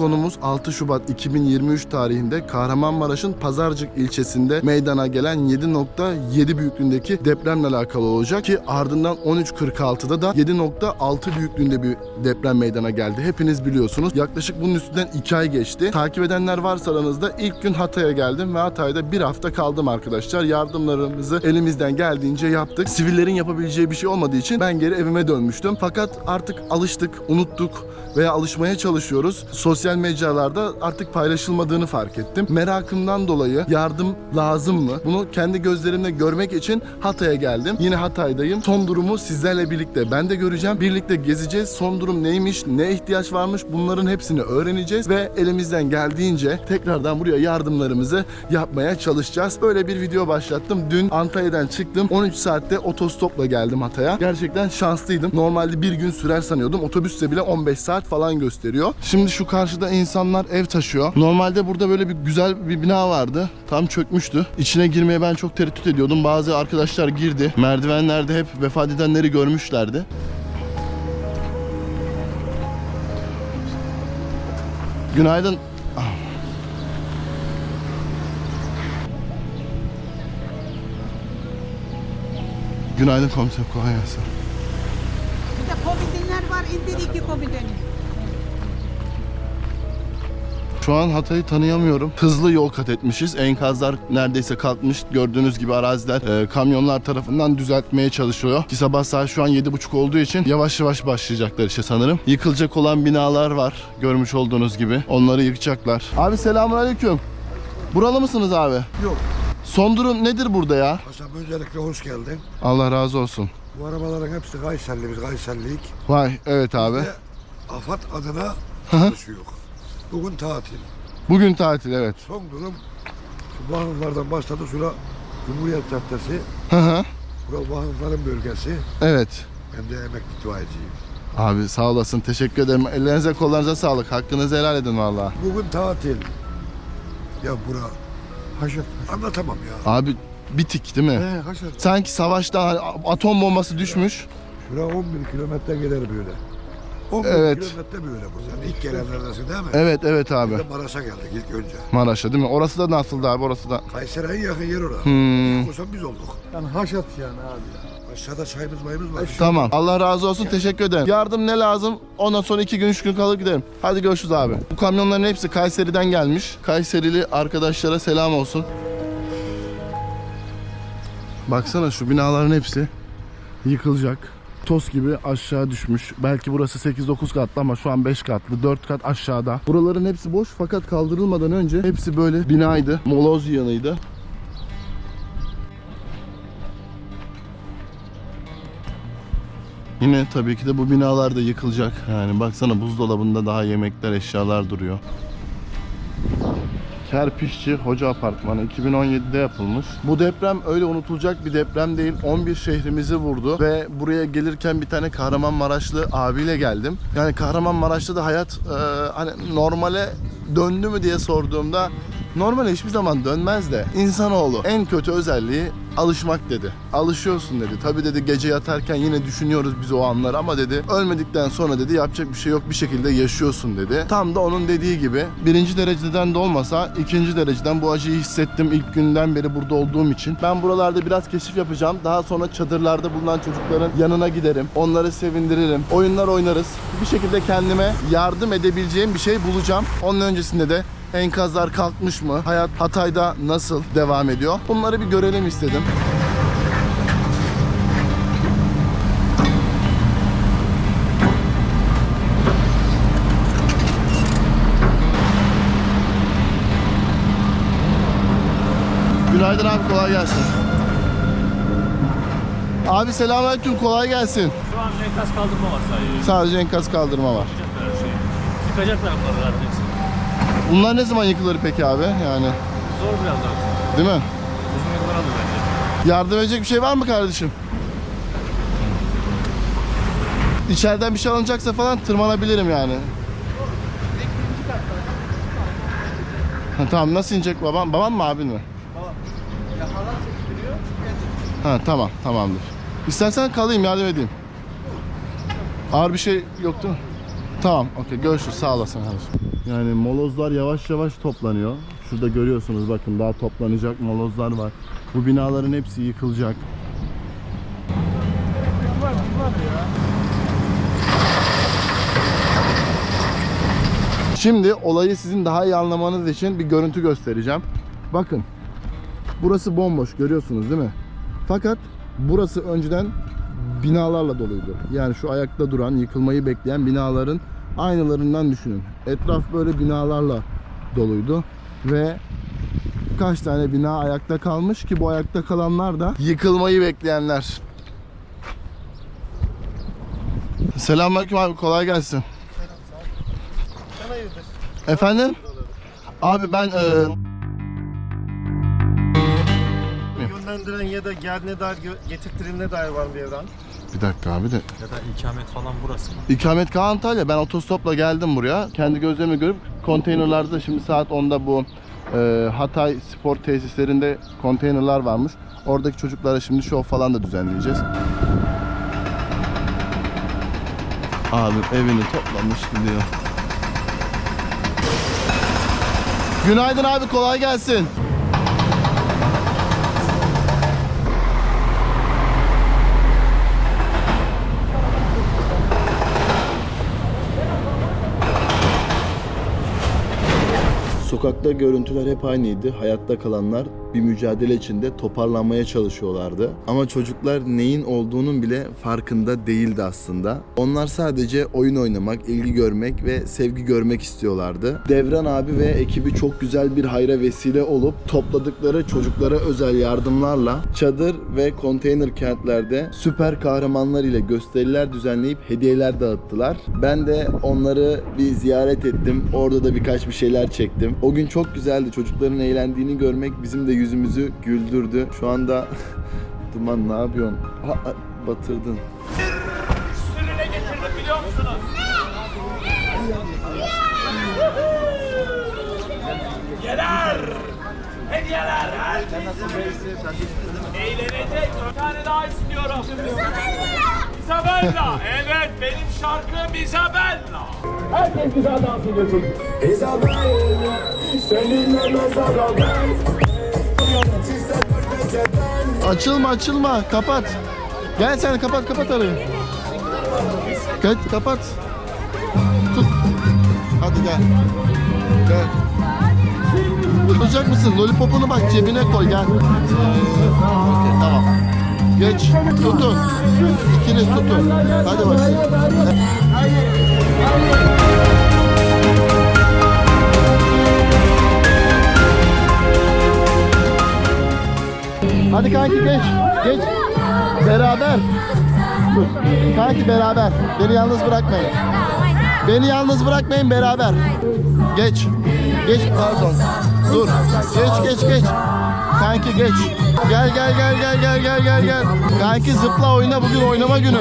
konumuz 6 Şubat 2023 tarihinde Kahramanmaraş'ın Pazarcık ilçesinde meydana gelen 7.7 büyüklüğündeki depremle alakalı olacak ki ardından 13.46'da da 7.6 büyüklüğünde bir deprem meydana geldi. Hepiniz biliyorsunuz. Yaklaşık bunun üstünden 2 ay geçti. Takip edenler varsa aranızda ilk gün Hatay'a geldim ve Hatay'da bir hafta kaldım arkadaşlar. Yardımlarımızı elimizden geldiğince yaptık. Sivillerin yapabileceği bir şey olmadığı için ben geri evime dönmüştüm. Fakat artık alıştık, unuttuk veya alışmaya çalışıyoruz. Sosyal mecralarda artık paylaşılmadığını fark ettim. Merakımdan dolayı yardım lazım mı? Bunu kendi gözlerimle görmek için Hatay'a geldim. Yine Hatay'dayım. Son durumu sizlerle birlikte ben de göreceğim. Birlikte gezeceğiz. Son durum neymiş, ne ihtiyaç varmış bunların hepsini öğreneceğiz ve elimizden geldiğince tekrardan buraya yardımlarımızı yapmaya çalışacağız. Böyle bir video başlattım. Dün Antalya'dan çıktım. 13 saatte otostopla geldim Hatay'a. Gerçekten şanslıydım. Normalde bir gün sürer sanıyordum. Otobüste bile 15 saat falan gösteriyor. Şimdi şu karşıda insanlar ev taşıyor. Normalde burada böyle bir güzel bir bina vardı. Tam çökmüştü. İçine girmeye ben çok tereddüt ediyordum. Bazı arkadaşlar girdi. Merdivenlerde hep vefat edenleri görmüşlerdi. Günaydın. Günaydın komiserim kolay gelsin. Bir de komodinler var, indir iki komodini. Şu an Hatay'ı tanıyamıyorum. Hızlı yol kat etmişiz. Enkazlar neredeyse kalkmış. Gördüğünüz gibi araziler e, kamyonlar tarafından düzeltmeye çalışılıyor. Ki sabah saat şu an 7.30 olduğu için yavaş yavaş başlayacaklar işte sanırım. Yıkılacak olan binalar var. Görmüş olduğunuz gibi. Onları yıkacaklar. Abi selamünaleyküm. Buralı mısınız abi? Yok. Son durum nedir burada ya? Hasan öncelikle hoş geldin. Allah razı olsun. Bu arabaların hepsi Kayserli, biz Kayserliyik. Vay evet abi. Ve AFAD adına çalışıyor. Bugün tatil. Bugün tatil evet. Son durum şu Vakıflardan başladı. Şura Cumhuriyet Caddesi. Hı hı. Bura Vakıfların bölgesi. Evet. Ben de emekli itfaiyeciyim. Abi sağ olasın. Teşekkür ederim. Ellerinize kollarınıza sağlık. Hakkınızı helal edin valla. Bugün tatil. Ya bura haşat. Anlatamam ya. Abi bitik değil mi? He haşat. Sanki savaşta hani atom bombası düşmüş. Şura 11 kilometre gider böyle. 11 Evet. kilometre böyle bu. Sen ilk gelenlerdensin değil mi? Evet evet abi. Biz de Maraş'a geldik ilk önce. Maraş'a değil mi? Orası da nasıldı abi orası da? Kayseri'ye yakın yer orası. Hmm. Olsam biz olduk. Yani haşat yani abi. Aşağıda çayımız mayımız var. Tamam. Allah razı olsun. Teşekkür ederim. Yardım ne lazım? Ondan sonra iki gün, üç gün kalır giderim. Hadi görüşürüz abi. Bu kamyonların hepsi Kayseri'den gelmiş. Kayserili arkadaşlara selam olsun. Baksana şu binaların hepsi yıkılacak. Toz gibi aşağı düşmüş. Belki burası 8-9 katlı ama şu an 5 katlı. 4 kat aşağıda. Buraların hepsi boş fakat kaldırılmadan önce hepsi böyle binaydı. Moloz yığınıydı. Yine tabii ki de bu binalar da yıkılacak. Yani baksana buzdolabında daha yemekler, eşyalar duruyor. Kerpiççi Hoca Apartmanı 2017'de yapılmış. Bu deprem öyle unutulacak bir deprem değil. 11 şehrimizi vurdu ve buraya gelirken bir tane Kahramanmaraşlı abiyle geldim. Yani Kahramanmaraş'ta da hayat e, hani normale döndü mü diye sorduğumda normale hiçbir zaman dönmez de insanoğlu en kötü özelliği alışmak dedi. Alışıyorsun dedi. Tabi dedi gece yatarken yine düşünüyoruz biz o anları ama dedi ölmedikten sonra dedi yapacak bir şey yok bir şekilde yaşıyorsun dedi. Tam da onun dediği gibi birinci dereceden de olmasa ikinci dereceden bu acıyı hissettim ilk günden beri burada olduğum için. Ben buralarda biraz keşif yapacağım. Daha sonra çadırlarda bulunan çocukların yanına giderim. Onları sevindiririm. Oyunlar oynarız. Bir şekilde kendime yardım edebileceğim bir şey bulacağım. Onun öncesinde de enkazlar kalkmış mı? Hayat Hatay'da nasıl devam ediyor? Bunları bir görelim istedim. Günaydın abi kolay gelsin. Abi selamünaleyküm kolay gelsin. Şu an enkaz kaldırma var sadece. Sadece enkaz kaldırma var. Yıkacaklar her şeyi. Yıkacaklar bunları zaten. Bunlar ne zaman yıkılır peki abi? Yani Zor biraz daha. değil mi? Uzun yıllar alır bence. Yardım edecek bir şey var mı kardeşim? İçeriden bir şey alınacaksa falan tırmanabilirim yani. Ha, tamam nasıl inecek babam? Baban mı abin mi? Ha tamam tamamdır. İstersen kalayım yardım edeyim. Ağır bir şey yok değil mi? Tamam okey görüşürüz sağ olasın kardeşim. Yani molozlar yavaş yavaş toplanıyor. Şurada görüyorsunuz bakın daha toplanacak molozlar var. Bu binaların hepsi yıkılacak. Şimdi olayı sizin daha iyi anlamanız için bir görüntü göstereceğim. Bakın. Burası bomboş görüyorsunuz değil mi? Fakat burası önceden binalarla doluydu. Yani şu ayakta duran, yıkılmayı bekleyen binaların aynılarından düşünün. Etraf böyle binalarla doluydu ve kaç tane bina ayakta kalmış ki bu ayakta kalanlar da yıkılmayı bekleyenler. Selamünaleyküm abi kolay gelsin. Efendim? Abi ben e, Yönlendiren ya da geldiğine dair getirttiğine dair var mı bir evren? Bir dakika abi de Ya da ikamet falan burası mı? İkamet Antalya. Ben otostopla geldim buraya. Kendi gözlerime görüp konteynerlarda şimdi saat 10'da bu e, Hatay spor tesislerinde konteynerlar varmış. Oradaki çocuklara şimdi şov falan da düzenleyeceğiz. Abim evini toplamış gidiyor. Günaydın abi kolay gelsin. Sokakta görüntüler hep aynıydı. Hayatta kalanlar bir mücadele içinde toparlanmaya çalışıyorlardı. Ama çocuklar neyin olduğunun bile farkında değildi aslında. Onlar sadece oyun oynamak, ilgi görmek ve sevgi görmek istiyorlardı. Devran abi ve ekibi çok güzel bir hayra vesile olup topladıkları çocuklara özel yardımlarla çadır ve konteyner kentlerde süper kahramanlar ile gösteriler düzenleyip hediyeler dağıttılar. Ben de onları bir ziyaret ettim. Orada da birkaç bir şeyler çektim. O gün çok güzeldi. Çocukların eğlendiğini görmek bizim de yüzümüzü güldürdü. Şu anda Duman ne yapıyorsun? Ha, ha, batırdın. sürüne getirdim biliyor musunuz? Hediyeler! Hediyeler! Eğlenecek. Bir tane daha istiyorum. Isabella! Evet benim şarkım Isabella. Herkes güzel dans edecek. Açılma açılma kapat. Gel sen kapat kapat arayı. Kapat kapat. Tut. Hadi gel. Gel. Tutacak mısın? Lollipopunu bak cebine koy gel. Okey, tamam. Geç. Tutun. İkiniz tutun. Hadi bakayım. Hadi kanki geç. Geç. Beraber. Kanki beraber. Beni yalnız bırakmayın. Beni yalnız bırakmayın beraber. Geç. Geç pardon. Dur. Geç geç geç. Kanki geç. Gel gel gel gel gel gel gel gel. Kanki zıpla oyna bugün oynama günü.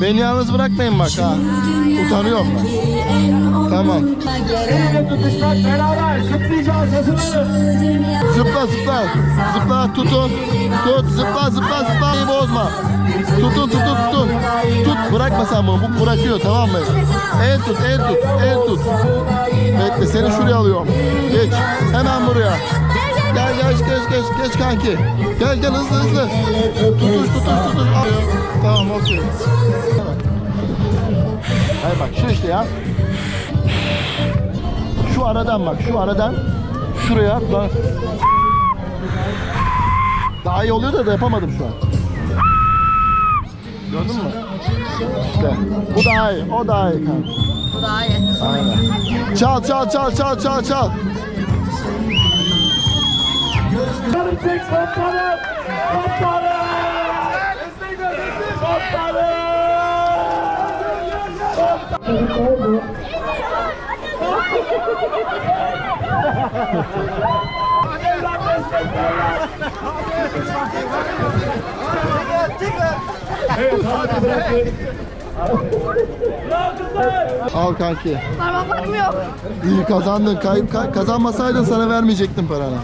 Beni yalnız bırakmayın bak ha. Utanıyorum ben. Tamam. Zıpla zıpla. Zıpla tutun. Tut zıpla zıpla zıpla. İyi bozma. Tutun tutun tutun. Tut bırakma sen bunu. Bu bırakıyor tamam mı? El tut el tut el tut. Bekle seni şuraya alıyorum. Geç. Hemen buraya. Gel gel geç geç geç kanki. Gel gel hızlı hızlı. Tutuş tutuş tutuş. Al. Tamam okey. Hayır bak şu işte ya. Şu aradan bak şu aradan şuraya bak. Daha iyi oluyor da yapamadım şu an. Gördün mü? İşte bu daha iyi, o daha iyi kanka. Bu daha iyi. Aynen. Çal çal çal çal çal çal. Çek topları! Topları! Topları! Al kanki. Parmaklarım yok. İyi kazandın. Kay- kay- kazanmasaydın sana vermeyecektim paranı.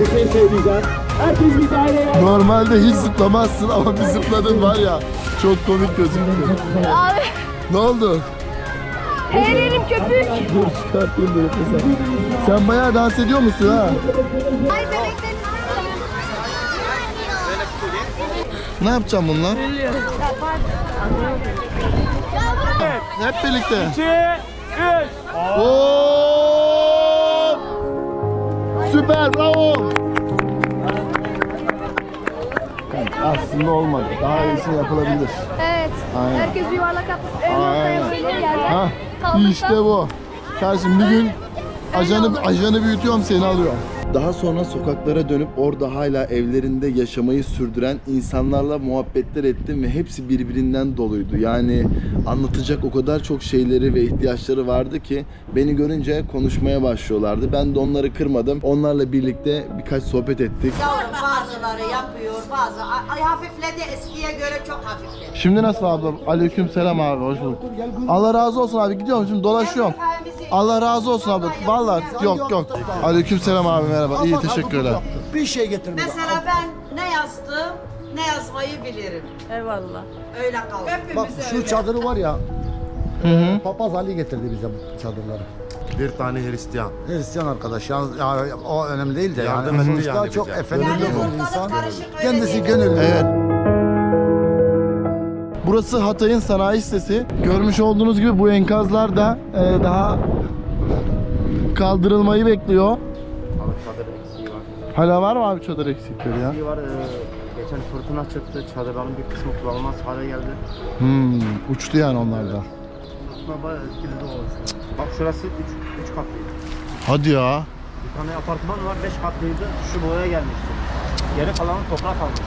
Bir şey söyleyeceğim. Herkes bir daireye Normalde hiç zıplamazsın ama bir zıpladın var ya. Çok komik gözüktü. Abi Ne oldu? her yerim köpük. Dur çıkartayım böyle sen. Sen bayağı dans ediyor musun ha? Ay bebeklerim. Ne yapacağım bunlar? Hep birlikte. 2, 3. Oo! Süper bravo. Aslında olmadı. Daha iyisi yapılabilir. Evet. Aynen. Herkes bir yuvarlak atmış. En noktaya gelir işte bu. Kardeşim bir gün ajanı, ajanı büyütüyorum seni alıyorum. Daha sonra sokaklara dönüp orada hala evlerinde yaşamayı sürdüren insanlarla muhabbetler ettim ve hepsi birbirinden doluydu. Yani anlatacak o kadar çok şeyleri ve ihtiyaçları vardı ki beni görünce konuşmaya başlıyorlardı. Ben de onları kırmadım. Onlarla birlikte birkaç sohbet ettik. Yavrum bazıları yapıyor, bazı ay hafifledi eskiye göre çok hafifledi. Şimdi nasıl ablam? Aleyküm selam abi, hoş bulduk. Allah razı olsun abi, gidiyorum şimdi dolaşıyorum. Allah razı olsun abi. Vallahi yok yok. Aleyküm selam abi merhaba. İyi teşekkürler. Bir şey getirdim. Mesela ben ne yazdım, ne yazmayı bilirim. Eyvallah. Öyle kaldı. Bak şu çadırı var ya. Hı hı. Papaz Ali getirdi bize bu çadırları. Bir tane Hristiyan. Hristiyan arkadaş. Yalnız ya, o önemli değil de Yardım yani. etti Sonuçta yani çok efendi Yani bir ortalık insan. karışık öyle Kendisi değil. gönüllü. Evet. Burası Hatay'ın sanayi sitesi. Görmüş olduğunuz gibi bu enkazlar da e, daha kaldırılmayı bekliyor. Hala var mı abi çadır eksikleri ya? Eksiği var. ee, geçen fırtına çıktı. Çadırların bir kısmı kullanılmaz hale geldi. Hmm, uçtu yani onlar da. Fırtına bayağı etkili de oldu. Bak şurası 3 3 katlıydı. Hadi ya. Bir tane apartman var 5 katlıydı. Şu boya gelmişti. Geri kalanı toprak almıştı.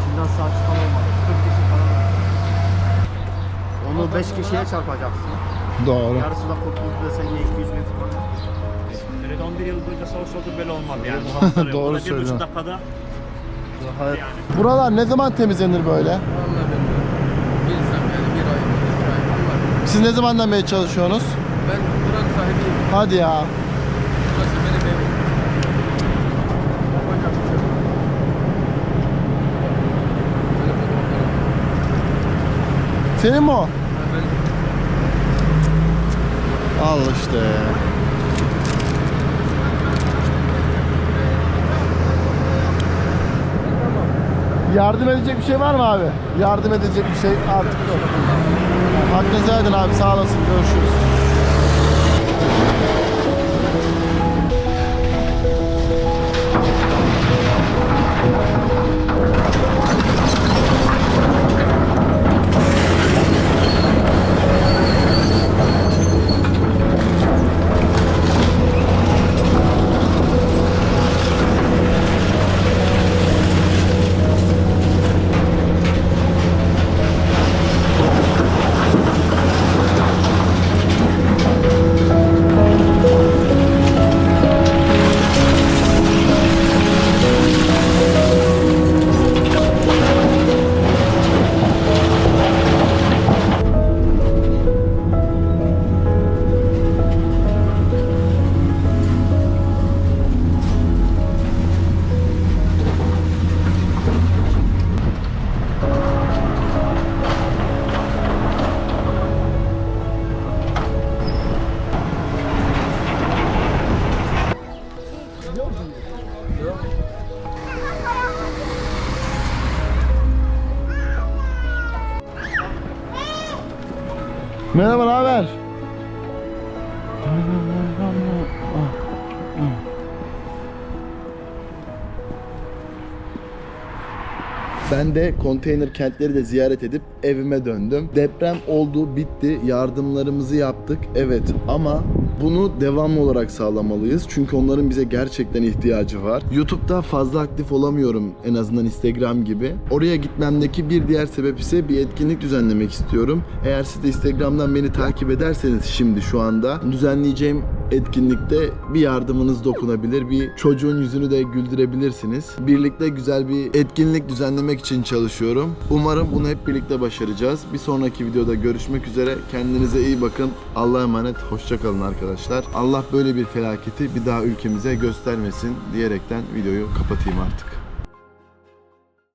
İçinden sağ çıkan olmadı. 40 kişi falan. Onu 5 kişiye çarpacaksın. Doğru. Yarısı da kurtuldu desen yine 200 bin falan. Sürede 11 yıl boyunca savaş oldu böyle olmadı yani. Doğru Burada bir söylüyorsun. buçuk dakikada yani. Buralar ne zaman temizlenir böyle? Siz ne zamandan beri çalışıyorsunuz? Ben buranın sahibiyim. Hadi ya. Burası benim evim. Senin mi o? Ben Al işte. Yardım edecek bir şey var mı abi? Yardım edecek bir şey artık yok. Hakkınızı verdin abi sağ olasın görüşürüz. Merhaba, ne haber? Ben de konteyner kentleri de ziyaret edip evime döndüm. Deprem oldu, bitti. Yardımlarımızı yaptık. Evet ama bunu devamlı olarak sağlamalıyız. Çünkü onların bize gerçekten ihtiyacı var. YouTube'da fazla aktif olamıyorum en azından Instagram gibi. Oraya gitmemdeki bir diğer sebep ise bir etkinlik düzenlemek istiyorum. Eğer siz de Instagram'dan beni takip ederseniz şimdi şu anda düzenleyeceğim etkinlikte bir yardımınız dokunabilir. Bir çocuğun yüzünü de güldürebilirsiniz. Birlikte güzel bir etkinlik düzenlemek için çalışıyorum. Umarım bunu hep birlikte başaracağız. Bir sonraki videoda görüşmek üzere. Kendinize iyi bakın. Allah'a emanet. Hoşçakalın arkadaşlar. Allah böyle bir felaketi bir daha ülkemize göstermesin diyerekten videoyu kapatayım artık.